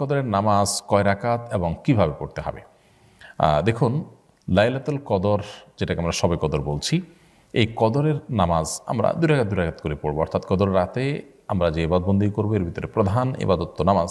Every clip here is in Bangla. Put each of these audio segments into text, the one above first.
কদরের নামাজ কয় রাকাত এবং কীভাবে পড়তে হবে? দেখুন, লাইলাতুল কদর, যেটাকে আমরা সবে কদর বলছি, এই কদরের নামাজ আমরা দুরাঘাত দুরাঘাত করে পড়ব। অর্থাৎ কদর রাতে আমরা যে এবাদবন্দি করব, এর ভিতরে প্রধান এবাদত নামাজ।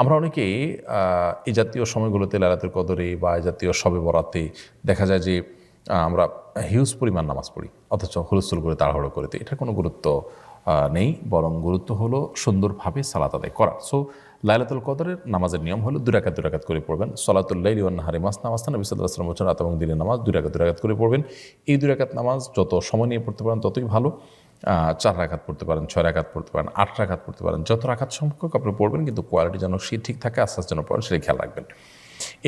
আমরা অনেকে আহ, এই জাতীয় সময়গুলোতে লালাতের কদরে বা এই জাতীয় সবে বরাতে দেখা যায় যে আমরা হিউজ পরিমাণ নামাজ পড়ি অথচ হুলস্থুল করে তাড়াহুড়ো করে দিই। এটার কোনো গুরুত্ব নেই বরং গুরুত্ব হলো সুন্দরভাবে সালাত আদায় করা। সো লাইলাতুল কদরের নামাজের নিয়ম হলো দুরাকাত দুরাকাত করে পড়বেন। সলাতুল্লাহ ইউন হারে মাস নামাজ নবী সাল্লাহ আসলাম বলছেন রাত এবং দিনের নামাজ দুরাকাত দুরাকাত করে পড়বেন। এই দুরাকাত নামাজ যত সময় নিয়ে পড়তে পারেন ততই ভালো। চার রাখাত পড়তে পারেন, ছয় রাখাত পড়তে পারেন, আট রাখাত পড়তে পারেন। যত রাখাত সম্পর্ক আপনি পড়বেন, কিন্তু কোয়ালিটি যেন সে ঠিক থাকে আস্তে আস্তে যেন পড়েন সেটা খেয়াল রাখবেন।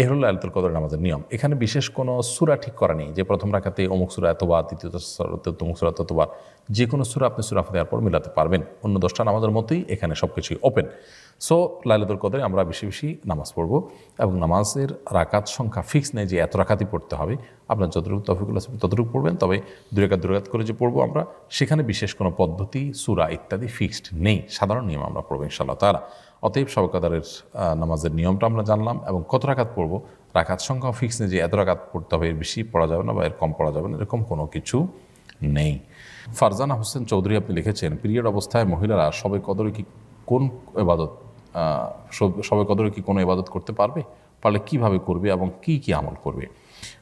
এ হলো লালতুল কদর আমাদের নিয়ম। এখানে বিশেষ কোনো সুরা ঠিক করা নেই, যে প্রথম রাখাতে অমুক সুরা এতবার, দ্বিতীয় অমুক সুরা ততবার যে কোনো সুরা আপনি সুরা দেওয়ার পর মিলাতে পারবেন। অন্য দশটা আমাদের মতোই এখানে সব কিছুই ওপেন সো লাইলাতুল কদরে আমরা বেশি বেশি নামাজ পড়ব এবং নামাজের রাকাত সংখ্যা ফিক্স নেই যে এত রাকাতই পড়তে হবে। আপনার যতটুকু তফিকুল আছে ততটুকু পড়বেন, তবে দুরাকাত দুরাকাত করে যে পড়ব আমরা, সেখানে বিশেষ কোনো পদ্ধতি, সুরা ইত্যাদি ফিক্সড নেই। সাধারণ নিয়ম আমরা পড়ব ইনশাল্লাহ তারা অতএব সবকাদারের নামাজের নিয়মটা আমরা জানলাম এবং কত রাকাত পড়ব? রাকাত সংখ্যা ফিক্স নেই যে এত রাকাত পড়তে হবে, এর বেশি পড়া যাবে না বা এর কম পড়া যাবে না, এরকম কোনো কিছু নেই। ফারজানা হোসেন চৌধুরী আপনি লিখেছেন, পিরিয়ড অবস্থায় মহিলারা সবে কদরে কি কোন এবাদত সব- কদরে কি কোনো ইবাদত করতে পারবে? পারলে কীভাবে করবে এবং কি কি আমল করবে?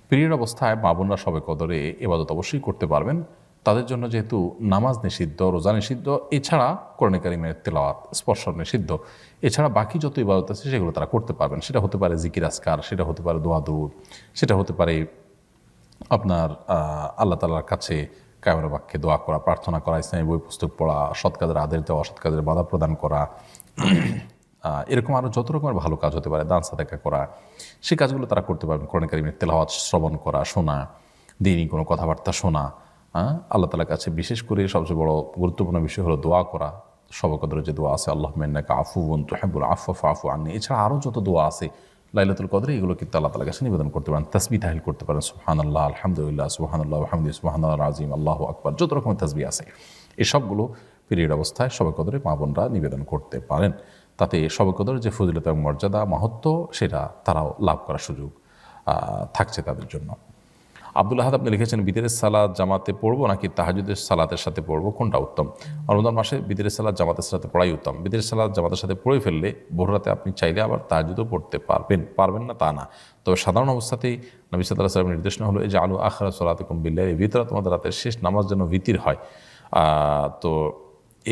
পিরিয়ড অবস্থায় মা বোনরা সবে কদরে এবাদত অবশ্যই করতে পারবেন। তাদের জন্য যেহেতু নামাজ নিষিদ্ধ, রোজা নিষিদ্ধ, এছাড়া কোরআন কারিমের তেলাওয়াত, স্পর্শ নিষিদ্ধ, এছাড়া বাকি যত ইবাদত আছে সেগুলো তারা করতে পারবেন। সেটা হতে পারে জিকির আসকার সেটা হতে পারে দোয়া দৌড় সেটা হতে পারে আপনার আল্লাহ তালার কাছে কায়মের বাক্যে দোয়া করা, প্রার্থনা করা, ইসলামী বই পুস্তক পড়া, সৎ কাজের আদের দেওয়া অসৎ কাজের বাধা প্রদান করা এরকম আরও যত রকমের ভালো কাজ হতে পারে, দান সাদাকা করা, সেই কাজগুলো তারা করতে পারবেন। কোরআন কারিমের তেলাওয়াত, শ্রবণ করা, শোনা, দিনই কোনো কথাবার্তা শোনা হ্যাঁ? আল্লাহ তালার কাছে বিশেষ করে সবচেয়ে বড় গুরুত্বপূর্ণ বিষয় হলো দোয়া করা। সবকদরে যে দোয়া আছে আল্লাহ মেন্নাকা আফু বন তোহাবুল আফু আফু আননি। এছাড়া আরও যত দোয়া আছে, লাইলাতুল কদরে, এগুলো কিন্তু আল্লাহ তালার কাছে নিবেদন করতে পারেন। তসবি তাহিল করতে পারেন। সুহান আল্লাহ আলহামদুলিল্লাহ সুহান আল্লাহ আহমদ সুহান আল্লাহ আজিম আল্লাহ আকবর, যত রকমের তসবি আছে। এসবগুলো সবগুলো পিরিয়ড অবস্থায় সবে কদরে মা বোনরা নিবেদন করতে পারেন। তাতে সবে কদরের যে ফজিলত এবং মর্যাদা মাহাত্ম সেটা তারাও লাভ করার সুযোগ থাকছে তাদের জন্য। আব্দুল আহাদ, আপনি লিখেছেন বিদের সালাদ জামাতে পড়ব নাকি তাহাজুদের সালাতের সাথে পড়ব? কোনটা উত্তম? রমজান মাসে বিদের সালাদ জামাতের সাথে পড়াই উত্তম। বিদের সালাদ জামাতের সাথে পড়ে ফেললে ভোররাতে আপনি চাইলে আবার তাহাজুদও পড়তে পারবেন পারবেন না তা না। তবে সাধারণ অবস্থাতেই নবী সাল্লাহ সাল্লামের নির্দেশনা হলো এই যে আলু আখরা সলাত কুম্বিল্লা এই ভিতরে তোমাদের রাতের শেষ নামাজ যেন ভিতির হয়। তো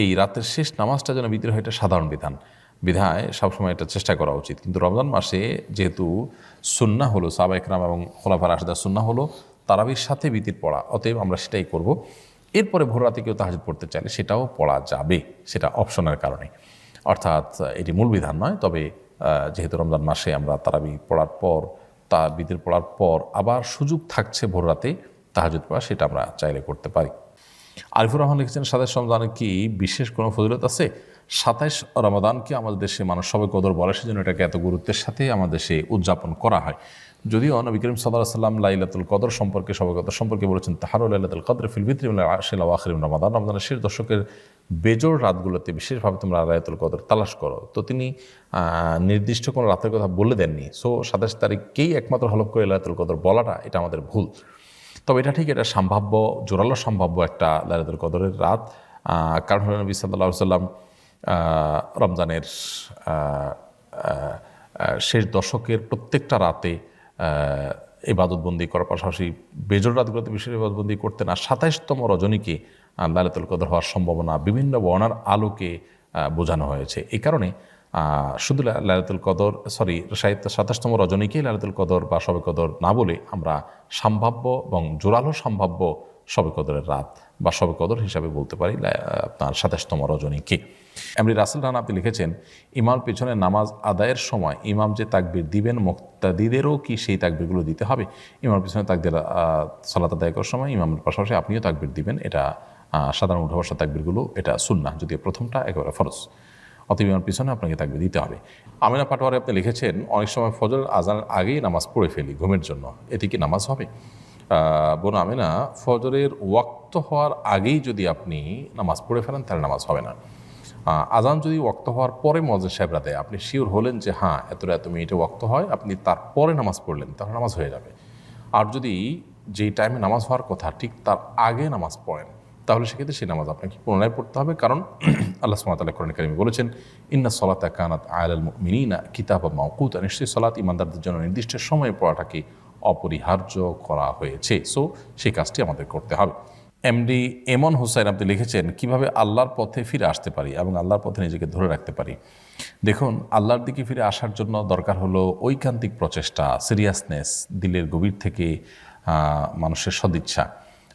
এই রাতের শেষ নামাজটা যেন ভিতরে হয়, এটা সাধারণ বিধান। বিধায় সবসময় এটা চেষ্টা করা উচিত। কিন্তু রমজান মাসে যেহেতু সুন্না হলো সাবা একরাম এবং খোলাফার আসাদার সুন্না হলো, তারাবির সাথে বিতির পড়া, অতএব আমরা সেটাই করব। এরপরে ভোর রাতে কেউ তাহাজ পড়তে চাইলে সেটাও পড়া যাবে, সেটা অপশনের কারণে। অর্থাৎ এটি মূল বিধান নয়, তবে যেহেতু রমজান মাসে আমরা তারাবি পড়ার পর, তা বিতির পড়ার পর আবার সুযোগ থাকছে ভোর রাতে তাহাজুদ পড়া, সেটা আমরা চাইলে করতে পারি। আরিফুর রহমান লিখেছেন সাতাশ রমজানে কি বিশেষ কোনো ফজিলত আছে? সাতাইশ রমাদানকে আমাদের দেশে মানুষ সবাই কদর বলে? সেজন্য এটাকে এত গুরুত্বের সাথে আমাদের দেশে উদযাপন করা হয়। যদিও নবী করিম সাল্লাহ সাল্লাম লাইলাতুল কদর সম্পর্কে সবাই কদর সম্পর্কে বলেছেন, তাহারও লাইলাতুল কদর ফিল বিত্রি আশেলা আখরিম রমাদান। রমাদানের শেষ দশকের বেজোর রাতগুলোতে বিশেষভাবে তোমরা লাইলাতুল কদর তালাশ করো। তো তিনি নির্দিষ্ট কোনো রাতের কথা বলে দেননি। সো সাতাশ তারিখকেই একমাত্র হলফ করে লাইলাতুল কদর বলাটা এটা আমাদের ভুল। তবে এটা ঠিক এটা সম্ভাব্য জোরালো সম্ভাব্য একটা লাইলাতুল কদরের রাত। কারণ হলো নবী সাল্লাহ সাল্লাম রমজানের শেষ দশকের প্রত্যেকটা রাতে ইবাদতবন্দি করার পাশাপাশি বেজর রাতগুলোতে বিশেষ ইবাদতবন্দি করতেন। আর সাতাইশতম রজনীকে আহ, লাইলাতুল কদর হওয়ার সম্ভাবনা বিভিন্ন বর্ণার আলোকে বোঝানো হয়েছে। এই কারণে শুধু লা- লাইলাতুল কদর সরি সাহিত্য সাতাশতম রজনীকে লাইলাতুল কদর বা সবে কদর না বলে আমরা সম্ভাব্য এবং জোরালো সম্ভাব্য সবে কদরের রাত বা সবে কদর হিসাবে বলতে পারি আপনার সাতাশতম রজনীকে। এমনি রাসেল রান আপনি লিখেছেন, ইমাম পেছনে নামাজ আদায়ের সময় ইমাম যে তাকবির দিবেন, মুক্তাদিদেরও কি সেই তাকবিরগুলো দিতে হবে? ইমাম পেছনে তাকবির সালাত আদায় করার সময় ইমামের পাশাপাশি আপনিও তাকবির দিবেন, এটা সাধারণ উঠাবসা তাকবিরগুলো, এটা সুন্না যদিও প্রথমটা একেবারে ফরজ। অতএব ইমার পিছনে আপনাকে তাকবির দিতে হবে। আমিনা পাটোয়ারে আপনি লিখেছেন, অনেক সময় ফজর আজানের আগেই নামাজ পড়ে ফেলি ঘুমের জন্য। এটি কি নামাজ হবে? বোন আমিনা, ফজরের ওয়াক্ত হওয়ার আগেই যদি আপনি নামাজ পড়ে ফেলেন, তাহলে নামাজ হবে না। আজান যদি ওয়াক্ত হওয়ার পরে মজার সাহেবরা দেয়, আপনি শিওর হলেন যে হ্যাঁ এতটা এত মিনিটে ওয়াক্ত হয়, আপনি তারপরে নামাজ পড়লেন, তাহলে নামাজ হয়ে যাবে। আর যদি যেই টাইমে নামাজ হওয়ার কথা, ঠিক তার আগে নামাজ পড়েন তাহলে সেক্ষেত্রে সেই নামাজ আপনাকে পুনরায় পড়তে হবে। কারণ আল্লাহ সুমাতাল্লাহ কোরআন কারিমে বলেছেন, ইন্না সলাতা কানাত আয়াল মিনিনা কিতাব মাউকুত নিশ্চয়ই সলাত ইমানদারদের জন্য নির্দিষ্ট সময়ে পড়াটাকে অপরিহার্য করা হয়েছে। সো সেই কাজটি আমাদের করতে হবে। এমডি এমন হোসাইন আপনি লিখেছেন, কীভাবে আল্লাহর পথে ফিরে আসতে পারি এবং আল্লাহর পথে নিজেকে ধরে রাখতে পারি? দেখুন, আল্লাহর দিকে ফিরে আসার জন্য দরকার হলো ঐকান্তিক প্রচেষ্টা সিরিয়াসনেস দিলের গভীর থেকে মানুষের সদিচ্ছা।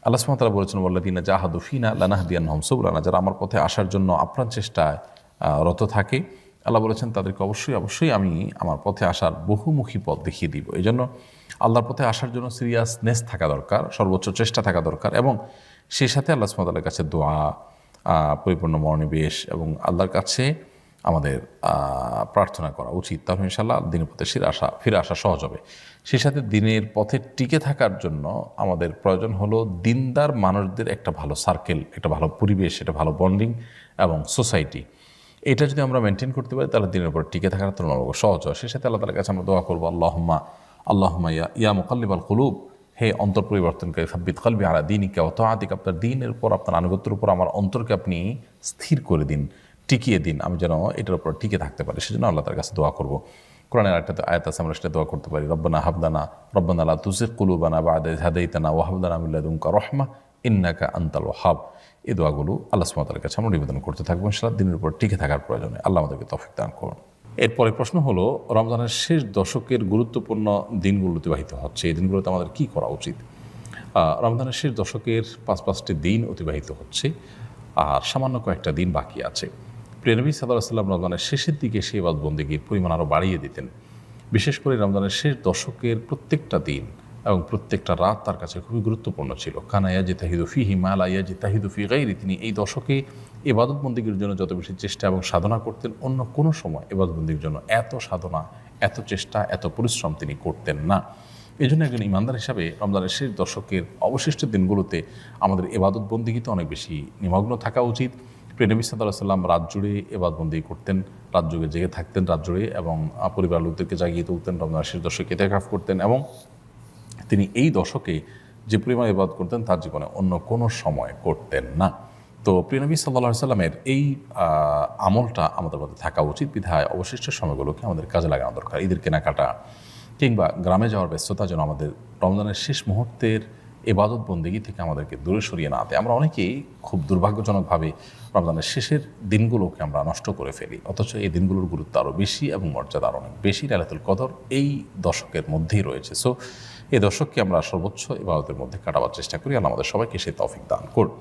আল্লাহ সুমতালা বলেছেন বল্লাদিনা জাহাদু ফিনা লানাহদিয়ান হমসবুলানা যারা আমার পথে আসার জন্য আপ্রাণ চেষ্টায় রত থাকে, আল্লাহ বলেছেন, তাদেরকে অবশ্যই অবশ্যই আমি আমার পথে আসার বহুমুখী পথ দেখিয়ে দিব। এই জন্য আল্লাহর পথে আসার জন্য সিরিয়াসনেস থাকা দরকার, সর্বোচ্চ চেষ্টা থাকা দরকার এবং সেই সাথে আল্লাহ সুমতালের কাছে দোয়া পরিপূর্ণ মনোনিবেশ এবং আল্লাহর কাছে আমাদের প্রার্থনা করা উচিত। তাহলে ইনশাল্লাহ দিনের পথে ফিরে আসা ফিরে আসা সহজ হবে। সেই সাথে দিনের পথে টিকে থাকার জন্য আমাদের প্রয়োজন হলো দিনদার মানুষদের একটা ভালো সার্কেল একটা ভালো পরিবেশ, একটা ভালো বন্ডিং এবং সোসাইটি এটা যদি আমরা মেনটেন করতে পারি, তাহলে দিনের পর টিকে থাকার তুলনামূলক সহজ হয়। সেই সাথে আল্লাহ কাছে আমরা দোয়া করব, আল্লাহম্মা আল্লাহম্মা ইয়া ইয়া মুকাল্লিব আল কুলুব, হে অন্তর পরিবর্তনকারী সাব্বিত কলবি আলা দিনিকা অত আতিক আপনার দিনের পর আপনার আনুগত্যের উপর, আমার অন্তরকে আপনি স্থির করে দিন। টিকিয়ে দিন, আমি যেন এটার উপর টিকে থাকতে পারি। সেজন্য আল্লাহ তার কাছে দোয়া করব। কোরআনের একটা আয়াত আছে, আমরা সেটা দোয়া করতে পারি। রব্বানা হাবদানা রব্বানা আল্লাহ তুজির কুলুবানা বা আদায় হাদাইতানা ওয়াহাবদানা মিল্লাদুমকা রহমা, ইন্নাকা আন্তাল ওয়াহাব। এই দোয়াগুলো আল্লাহ সুমাতার কাছে আমরা নিবেদন করতে থাকব সারা দিনের উপর টিকে থাকার প্রয়োজনে আল্লাহ আমাদেরকে তফিক দান করুন। এরপরে প্রশ্ন হলো, রমজানের শেষ দশকের গুরুত্বপূর্ণ দিনগুলো অতিবাহিত হচ্ছে। এই দিনগুলোতে আমাদের কি করা উচিত? রমজানের শেষ দশকের পাঁচ পাঁচটি দিন অতিবাহিত হচ্ছে। আর সামান্য কয়েকটা দিন বাকি আছে। প্রেনবী সাদা সাল্লাম রমজানের শেষের দিকে সেই বন্দিগির পরিমাণ আরও বাড়িয়ে দিতেন। বিশেষ করে রমজানের শেষ দশকের প্রত্যেকটা দিন এবং প্রত্যেকটা রাত তার কাছে খুবই গুরুত্বপূর্ণ ছিল। কানা ইয়াজি তাহিদু ফি হিমালা ইয়াজি তাহিদু ফি গাইরি তিনি এই দশকে এবাদত বন্দীগীর জন্য যত বেশি চেষ্টা এবং সাধনা করতেন, অন্য কোনো সময় এবাদত বন্দীর জন্য এত সাধনা, এত চেষ্টা, এত পরিশ্রম তিনি করতেন না। এই জন্য একজন ইমানদার হিসাবে রমজানের শেষ দশকের অবশিষ্ট দিনগুলোতে আমাদের এবাদত বন্দীগীতে অনেক বেশি নিমগ্ন থাকা উচিত। প্রেনবী সাল্লাহ সাল্লাম রাত জুড়ে এবাদবন্দি করতেন, রাত যুগে জেগে থাকতেন, রাত জুড়ে এবং পরিবার লোকদেরকে জাগিয়ে তুলতেন রমজানের শেষ দশকে এতেকাফ করতেন এবং তিনি এই দশকে যে পরিমাণ ইবাদ করতেন তার জীবনে অন্য কোনো সময় করতেন না। তো প্রিয়নবী সাল্লা সাল্লামের এই আমলটা আমাদের মধ্যে থাকা উচিত। বিধায় অবশিষ্ট সময়গুলোকে আমাদের কাজে লাগানো দরকার। ঈদের কেনাকাটা কিংবা গ্রামে যাওয়ার ব্যস্ততা যেন আমাদের রমজানের শেষ মুহূর্তের এবাদত বন্দেগী থেকে আমাদেরকে দূরে সরিয়ে না দেয়। আমরা অনেকেই খুব দুর্ভাগ্যজনকভাবে রমজানের শেষের দিনগুলোকে আমরা নষ্ট করে ফেলি। অথচ এই দিনগুলোর গুরুত্ব আরও বেশি এবং মর্যাদা আরও অনেক বেশি। লালাতুল কদর এই দশকের মধ্যেই রয়েছে। সো এই দশককে আমরা সর্বোচ্চ এবাদতের মধ্যে কাটাবার চেষ্টা করি। আর আমাদের সবাইকে সেই তফিক দান করুন।